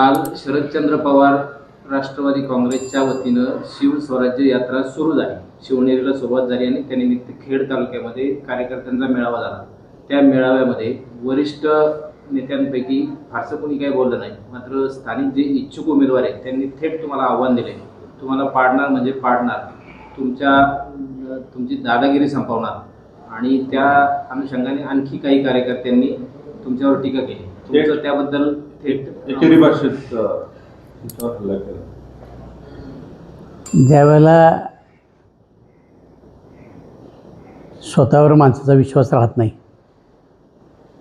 काल शरदचंद्र पवार राष्ट्रवादी काँग्रेसच्या वतीनं शिवस्वराज्य यात्रा सुरू झाली. शिवनेरीला सुरुवात झाली आणि त्यानिमित्त खेड तालुक्यामध्ये कार्यकर्त्यांचा मेळावा झाला. त्या मेळाव्यामध्ये वरिष्ठ नेत्यांपैकी फारसं कोणी काही बोललं नाही. मात्र स्थानिक जे इच्छुक उमेदवार आहेत त्यांनी थेट तुम्हाला आव्हान दिले तुम्हाला पाडणार म्हणजे पाडणार. तुमच्या तुमची दादागिरी संपवणार. आणि त्या अनुषंगाने आणखी काही कार्यकर्त्यांनी तुमच्यावर टीका केली. तुमचं त्याबद्दल थेट एकेरी भाषेत अ, तुमच्यावर हल्ला केला. ज्यावेळेला स्वतःवर माणसाचा विश्वास राहत नाही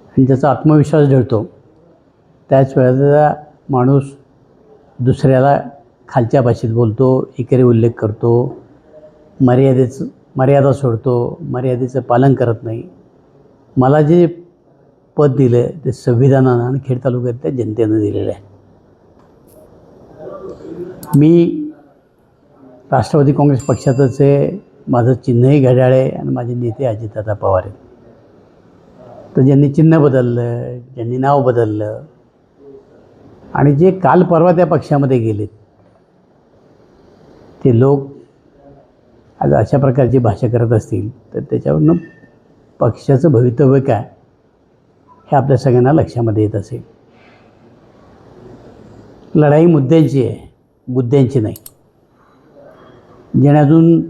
आणि ज्याचा आत्मविश्वास ढळतो त्याच वेळेला माणूस दुसऱ्याला खालच्या भाषेत बोलतो एकेरी उल्लेख करतो मर्यादेचं मर्यादा सोडतो मर्यादेचं पालन करत नाही. मला जे पद दिलं ते संविधानानं आणि खेड तालुक्यातल्या जनतेनं दिलेलं आहे. मी राष्ट्रवादी काँग्रेस पक्षातच आहे माझं चिन्हही घड्याळ आहे आणि माझे नेते अजितदादा पवार आहेत. तर ज्यांनी चिन्ह बदललं ज्यांनी नाव बदललं आणि जे काल परवा त्या पक्षामध्ये गेलेत ते लोक आज अशा प्रकारची भाषा करत असतील तर त्याच्यावरनं पक्षाचं भवितव्य काय? हे आपल्या सगळ्यांना लक्षामध्ये येत असेल. लढाई मुद्द्यांची आहे मुद्द्यांची नाही. ज्याने अजून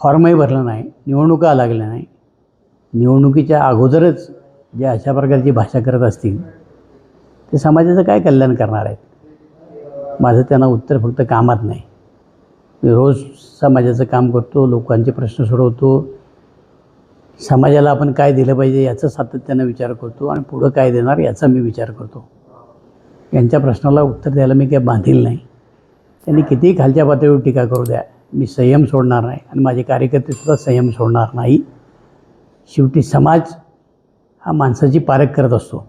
फॉर्मही भरला नाही निवडणुका लागल्या नाही निवडणुकीच्या अगोदरच जे अशा प्रकारची भाषा करत असतील ते समाजाचं काय कल्याण करणार आहेत? माझं त्यांना उत्तर फक्त कामात नाही. मी रोज समाजाचं काम करतो लोकांचे प्रश्न सोडवतो समाजाला आपण काय दिलं पाहिजे याचा सातत्यानं विचार करतो आणि पुढं काय देणार याचा मी विचार करतो. यांच्या प्रश्नाला उत्तर द्यायला मी काही बांधील नाही. त्यांनी कितीही खालच्या पातळीवर टीका करू द्या. मी संयम सोडणार नाही आणि माझे कार्यकर्तेसुद्धा संयम सोडणार नाही. शेवटी समाज हा माणसाची पारख करत असतो.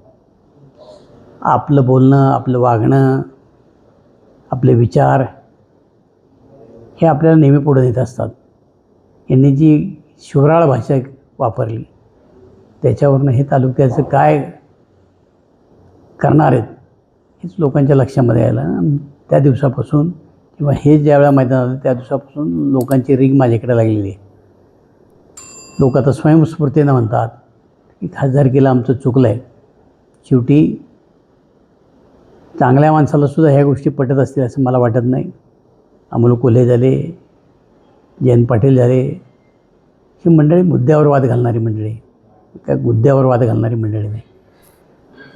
आपलं बोलणं आपलं वागणं आपले विचार हे आपल्याला नेहमी पुढे नेत असतात. यांनी जी शिवराळ भाषा वापरली. त्याच्यावरनं हे तालुक्याचं काय करणार आहेत हेच लोकांच्या लक्षामध्ये यायला. त्या दिवसापासून किंवा हे ज्या वेळा मैदान आलं त्या दिवसापासून लोकांची रिंग माझ्याकडे लागलेली आहे. लोक आता स्वयंस्फूर्तीनं म्हणतात की खासदारकीला आमचं चुकलं आहे शेवटी चांगल्या माणसालासुद्धा ह्या गोष्टी पटत असतील असं मला वाटत नाही. अमोल कोल्हे झाले जयंत पाटील झाले ही मंडळी मुद्द्यावर वाद घालणारी मंडळी. काय मुद्द्यावर वाद घालणारी मंडळी नाही.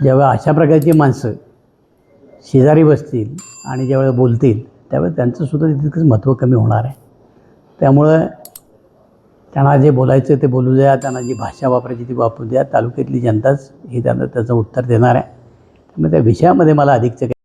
जेव्हा अशा प्रकारची माणसं शेजारी बसतील आणि ज्यावेळेला बोलतील त्यावेळेस त्यांचंसुद्धा तितकंच महत्त्व कमी होणार आहे. त्यामुळं त्यांना जे बोलायचं ते बोलू द्या त्यांना जी भाषा वापरायची ती वापरू द्या. तालुक्यातली जनताच हे त्यांना त्याचं उत्तर देणार आहे. त्यामुळे त्या विषयामध्ये मला अधिकचं काही